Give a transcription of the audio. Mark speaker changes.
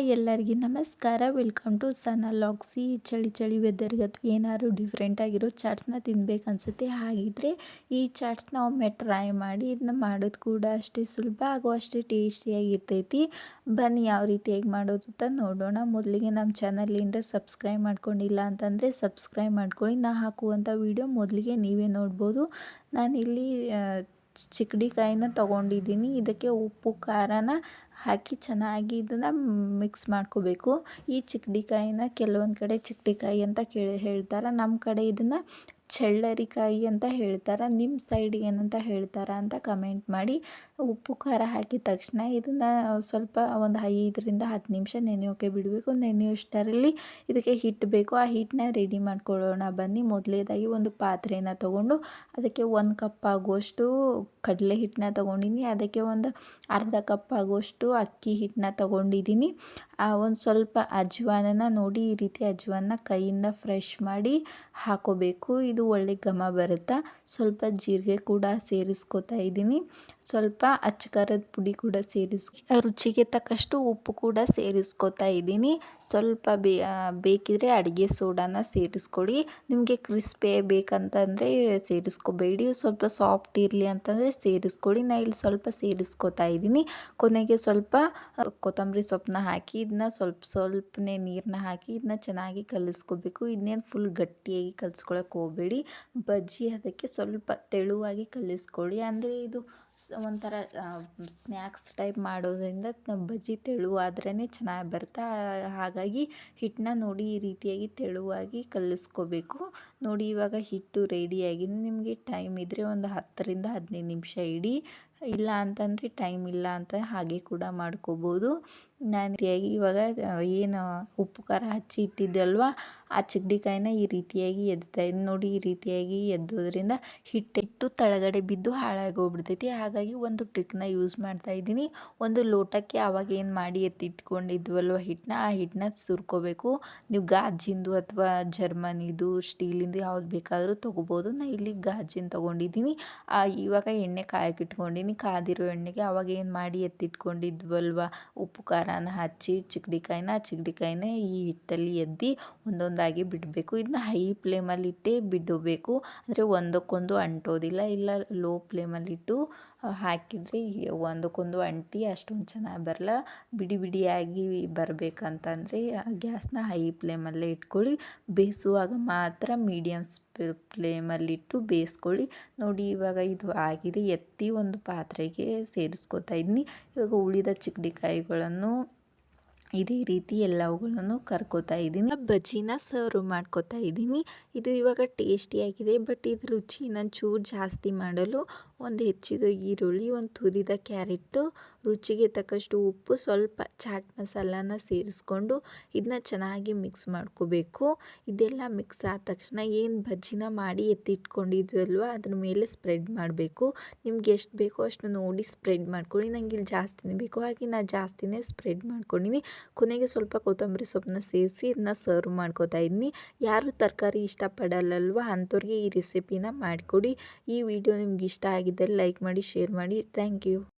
Speaker 1: ಎಲ್ಲರಿಗೆ ನಮಸ್ಕಾರ. Welcome to ಸನ ಅಲ್ಲಾಕ್ಸಿ ಚಳಿ ಚಳಿ ವೆದರ್ಗೆ ಅಥವಾ ಏನಾದ್ರು ಡಿಫ್ರೆಂಟ್ ಆಗಿರೋ ಚಾಟ್ಸ್ನ ತಿನ್ಬೇಕು ಅನಿಸುತ್ತೆ ಹಾಗಿದ್ರೆ ಈ ಚಾಟ್ಸ್ನ ಒಮ್ಮೆ ಟ್ರೈ ಮಾಡಿ ಇದನ್ನ ಮಾಡೋದು ಕೂಡ ಅಷ್ಟೇ ಸುಲಭ ಹಾಗೂ ಅಷ್ಟೇ ಟೇಸ್ಟಿಯಾಗಿರ್ತೈತಿ ಬನ್ನಿ ಯಾವ ರೀತಿಯಾಗಿ ಮಾಡೋದು ಅಂತ ನೋಡೋಣ. ಮೊದಲಿಗೆ ನಮ್ಮ ಚಾನಲಿಂದ ಸಬ್ಸ್ಕ್ರೈಬ್ ಮಾಡ್ಕೊಂಡಿಲ್ಲ ಅಂತಂದರೆ ಸಬ್ಸ್ಕ್ರೈಬ್ ಮಾಡ್ಕೊಳ್ಳಿ. ನಾ ಹಾಕುವಂಥ ವೀಡಿಯೋ ಮೊದಲಿಗೆ ನೀವೇ ನೋಡ್ಬೋದು. ನಾನಿಲ್ಲಿ ಚಿಕ್ಕಡಿಕಾಯಿನ ತೊಗೊಂಡಿದ್ದೀನಿ. ಇದಕ್ಕೆ ಉಪ್ಪು, ಖಾರನ ಹಾಕಿ ಚೆನ್ನಾಗಿ ಇದನ್ನು ಮಿಕ್ಸ್ ಮಾಡ್ಕೋಬೇಕು. ಈ ಚಿಕ್ಕಡಿಕಾಯಿನ ಕೆಲವೊಂದು ಕಡೆ ಚಿಕ್ಕಡಿಕಾಯಿ ಅಂತ ಕೇಳಿ ಹೇಳ್ತಾರೆ. ನಮ್ಮ ಕಡೆ ಇದನ್ನು ಚಳ್ಳರಿಕಾಯಿ ಅಂತ ಹೇಳ್ತಾರೆ ನಿಮ್ಮ ಸೈಡ್ ಏನಂತ ಹೇಳ್ತಾರೆ ಅಂತ ಕಮೆಂಟ್ ಮಾಡಿ, ಉಪ್ಪು, ಖಾರ ಹಾಕಿದ ತಕ್ಷಣ ಇದನ್ನು ಸ್ವಲ್ಪ ಒಂದು ಐದರಿಂದ ಹತ್ತು ನಿಮಿಷ ನೆನೆಯೋಕೆ ಬಿಡಬೇಕು. ನೆನೆಯೋಷ್ಟರಲ್ಲಿ ಇದಕ್ಕೆ ಹಿಟ್ಟು ಬೇಕು. ಆ ಹಿಟ್ಟನ್ನ ರೆಡಿ ಮಾಡ್ಕೊಳ್ಳೋಣ. ಬನ್ನಿ, ಮೊದಲೇದಾಗಿ ಒಂದು ಪಾತ್ರೆನ ತೊಗೊಂಡು ಅದಕ್ಕೆ ಒಂದು ಕಪ್ ಆಗುವಷ್ಟು ಕಡಲೆ ಹಿಟ್ಟನ್ನ ತೊಗೊಂಡಿನಿ. ಅದಕ್ಕೆ ಒಂದು ಅರ್ಧ ಕಪ್ ಆಗುವಷ್ಟು ಅಕ್ಕಿ ಹಿಟ್ಟನ್ನ ತೊಗೊಂಡಿದ್ದೀನಿ ಒಂದು ಸ್ವಲ್ಪ ಅಜ್ವಾನನ ನೋಡಿ, ಈ ರೀತಿ ಅಜ್ವಾನ ಕೈಯಿಂದ ಫ್ರೆಶ್ ಮಾಡಿ ಹಾಕೋಬೇಕು. ಇದು ಒಳ್ಳೆ ಘಮ ಬರುತ್ತಾ? ಸ್ವಲ್ಪ ಜೀರಿಗೆ ಕೂಡ ಸೇರಿಸ್ಕೊತಾ ಇದ್ದೀನಿ. ಸ್ವಲ್ಪ ಅಚ್ಚಕಾರದ ಪುಡಿ ಕೂಡ ಸೇರಿಸ್, ರುಚಿಗೆ ತಕ್ಕಷ್ಟು ಉಪ್ಪು ಕೂಡ ಸೇರಿಸ್ಕೊತಾ ಇದ್ದೀನಿ. ಸ್ವಲ್ಪ ಬೇ ಬೇಕಿದ್ರೆ ಅಡುಗೆ ಸೋಡಾನ ಸೇರಿಸ್ಕೊಡಿ. ನಿಮಗೆ ಕ್ರಿಸ್ಪೇ ಬೇಕಂತಂದರೆ ಸೇರಿಸ್ಕೋಬೇಡಿ. ಸ್ವಲ್ಪ ಸಾಫ್ಟ್ ಇರಲಿ ಅಂತಂದರೆ ಸೇರಿಸ್ಕೊಡಿ. ನಾ ಇಲ್ಲಿ ಸ್ವಲ್ಪ ಸೇರಿಸ್ಕೊತಾ ಇದ್ದೀನಿ. ಕೊನೆಗೆ ಸ್ವಲ್ಪ ಕೊತ್ತಂಬರಿ ಸೊಪ್ಪನ್ನ ಹಾಕಿ ಇದನ್ನ ಸ್ವಲ್ಪ, ಸ್ವಲ್ಪನೇ ನೀರನ್ನ ಹಾಕಿ ಇದನ್ನ ಚೆನ್ನಾಗಿ ಕಲಿಸ್ಕೋಬೇಕು. ಇದನ್ನೇನು ಫುಲ್ ಗಟ್ಟಿಯಾಗಿ ಕಲಿಸ್ಕೊಳಕ್ಕೆ ಹೋಗಬೇಡಿ. ಬಜ್ಜಿ ಅದಕ್ಕೆ ಸ್ವಲ್ಪ ತೆಳುವಾಗಿ ಕಲಿಸ್ಕೊಳ್ಳಿ. ಅಂದರೆ ಇದು ಒಂಥರ ಸ್ನ್ಯಾಕ್ಸ್ ಟೈಪ್ ಮಾಡೋದ್ರಿಂದ ಬಜ್ಜಿ ತೆಳುವಾದ್ರೇ ಚೆನ್ನಾಗಿ ಬರುತ್ತೆ ಹಾಗಾಗಿ ಹಿಟ್ಟನ್ನ ನೋಡಿ ಈ ರೀತಿಯಾಗಿ ತೆಳುವಾಗಿ ಕಲಿಸ್ಕೋಬೇಕು. ನೋಡಿ ಇವಾಗ ಹಿಟ್ಟು ರೆಡಿಯಾಗಿ ನಿಮಗೆ ಟೈಮ್ ಇದ್ದರೆ ಒಂದು ಹತ್ತರಿಂದ ಹದಿನೈದು ನಿಮಿಷ ಇಡಿ. ಇಲ್ಲ ಅಂತಂದರೆ ಟೈಮ್ ಇಲ್ಲ ಅಂತ ಹಾಗೆ ಕೂಡ ಮಾಡ್ಕೋಬೋದು. ನಾನು ರೀತಿಯಾಗಿ ಇವಾಗ ಏನು ಉಪ್ಪು, ಖಾರ ಹಚ್ಚಿ ಇಟ್ಟಿದ್ದಲ್ವ ಆ ಚಿಗ್ಡಿಕಾಯಿನ ಈ ರೀತಿಯಾಗಿ ಎದ್ತಾ ನೋಡಿ ಈ ರೀತಿಯಾಗಿ ಎದ್ದೋದ್ರಿಂದ ಹಿಟ್ಟಿಟ್ಟು ತಳಗಡೆ ಬಿದ್ದು ಹಾಳಾಗಿ ಹೋಗ್ಬಿಡ್ತೈತಿ ಹಾಗಾಗಿ ಒಂದು ಟ್ರಿಕ್ನ ಯೂಸ್ ಮಾಡ್ತಾ ಇದ್ದೀನಿ. ಒಂದು ಲೋಟಕ್ಕೆ ಆವಾಗ ಏನು ಮಾಡಿ ಎತ್ತಿಟ್ಕೊಂಡಿದ್ವಲ್ವ ಹಿಟ್ಟನ್ನ ಆ ಹಿಟ್ಟನ್ನ ಸುರ್ಕೋಬೇಕು. ನೀವು ಗಾಜಿಂದು ಅಥವಾ ಜರ್ಮನಿದು, ಸ್ಟೀಲಿಂದು ಯಾವ್ದು ಬೇಕಾದರೂ ತೊಗೋಬೋದು. ನಾ ಇಲ್ಲಿ ಗಾಜಿನ ತೊಗೊಂಡಿದ್ದೀನಿ. ಇವಾಗ ಎಣ್ಣೆ ಕಾಯಕ್ಕೆ ಕಾದಿರೋ ಎಣ್ಣೆಗೆ ಆವಾಗ ಏನು ಮಾಡಿ ಎತ್ತಿಟ್ಕೊಂಡಿದ್ವಲ್ವ? ಉಪ್ಪು, ಖಾರನ ಹಚ್ಚಿ ಚಿಕ್ಕಡಿಕಾಯಿನ ಚಿಕ್ಕಡಿಕಾಯಿನ ಈ ಹಿಟ್ಟಲ್ಲಿ ಎದ್ದು ಒಂದೊಂದಾಗಿ ಬಿಡಬೇಕು. ಇದನ್ನ ಹೈ ಫ್ಲೇಮಲ್ಲಿ ಇಟ್ಟೇ ಬಿಡಬೇಕು. ಅಂದರೆ ಒಂದಕ್ಕೊಂದು ಅಂಟೋದಿಲ್ಲ. ಇಲ್ಲ, ಲೋ ಫ್ಲೇಮಲ್ಲಿಟ್ಟು ಹಾಕಿದರೆ ಒಂದಕ್ಕೊಂದು ಅಂಟಿ ಅಷ್ಟೊಂದು ಚೆನ್ನಾಗಿ ಬರಲ್ಲ ಬಿಡಿ ಬಿಡಿಯಾಗಿ ಬರಬೇಕಂತಂದರೆ ಗ್ಯಾಸ್ನ ಹೈ ಫ್ಲೇಮಲ್ಲೇ ಇಟ್ಕೊಳ್ಳಿ. ಬೇಯಿಸುವಾಗ ಮಾತ್ರ ಮೀಡಿಯಮ್ ಫ್ಲೇಮಲ್ಲಿಟ್ಟು ಬೇಯಿಸ್ಕೊಳ್ಳಿ ನೋಡಿ ಇವಾಗ ಇದು ಆಗಿದೆ. ಎತ್ತಿ ಒಂದು ಪಾತ್ರೆಗೆ ಸೇರಿಸ್ಕೊತಾ ಇದ್ದೀನಿ ಇವಾಗ ಉಳಿದ ಚಿಕ್ಕಡಿಕಾಯಿಗಳನ್ನು ಇದೇ ರೀತಿ ಎಲ್ಲವುಗಳನ್ನು ಕರ್ಕೋತಾ ಇದ್ದೀನಿ. ಬಜ್ಜಿನ ಸರ್ವ್ ಮಾಡ್ಕೋತಾ ಇದ್ದೀನಿ. ಇದು ಇವಾಗ ಟೇಸ್ಟಿಯಾಗಿದೆ ಬಟ್ ಇದು ರುಚಿ ನಾನು ಚೂರು ಜಾಸ್ತಿ ಮಾಡಲು ಒಂದು ಹೆಚ್ಚಿದ ಈರುಳ್ಳಿ, ಒಂದು ತುರಿದ ಕ್ಯಾರೆಟು ರುಚಿಗೆ ತಕ್ಕಷ್ಟು ಉಪ್ಪು, ಸ್ವಲ್ಪ ಚಾಟ್ ಮಸಾಲಾನ ಸೇರಿಸ್ಕೊಂಡು ಇದನ್ನ ಚೆನ್ನಾಗಿ ಮಿಕ್ಸ್ ಮಾಡ್ಕೋಬೇಕು. ಇದೆಲ್ಲ ಮಿಕ್ಸ್ ಆದ ತಕ್ಷಣ ಏನು ಬಜ್ಜಿನ ಮಾಡಿ ಎತ್ತಿಟ್ಕೊಂಡಿದ್ವಲ್ವ ಅದ್ರ ಮೇಲೆ ಸ್ಪ್ರೆಡ್ ಮಾಡಬೇಕು. ನಿಮ್ಗೆ ಎಷ್ಟು ಬೇಕೋ ಅಷ್ಟು ನೋಡಿ ಸ್ಪ್ರೆಡ್ ಮಾಡ್ಕೊಳ್ಳಿ. ನಂಗೆ ಇಲ್ಲಿ ಜಾಸ್ತಿನೇ ಬೇಕು, ಹಾಗೆ ನಾನು ಜಾಸ್ತಿನೇ ಸ್ಪ್ರೆಡ್ ಮಾಡ್ಕೊಂಡಿನಿ. ಕೊನೆಗೆ ಸ್ವಲ್ಪ ಕೊತ್ತಂಬರಿ ಸೊಪ್ಪನ್ನ ಸೇರಿಸಿ ಇದನ್ನ ಸರ್ವ್ ಮಾಡ್ಕೋತಾ ಇದ್ದೀನಿ ಯಾರು ತರಕಾರಿ ಇಷ್ಟಪಡಲ್ಲಲ್ವ, ಅಂಥವ್ರಿಗೆ ಈ ರೆಸಿಪಿನ ಮಾಡಿಕೊಡಿ. ಈ ವಿಡಿಯೋ ನಿಮ್ಗೆ ಇಷ್ಟ ಆಗಿದ್ದಲ್ಲಿ ಲೈಕ್ ಮಾಡಿ ಶೇರ್ ಮಾಡಿ. Thank you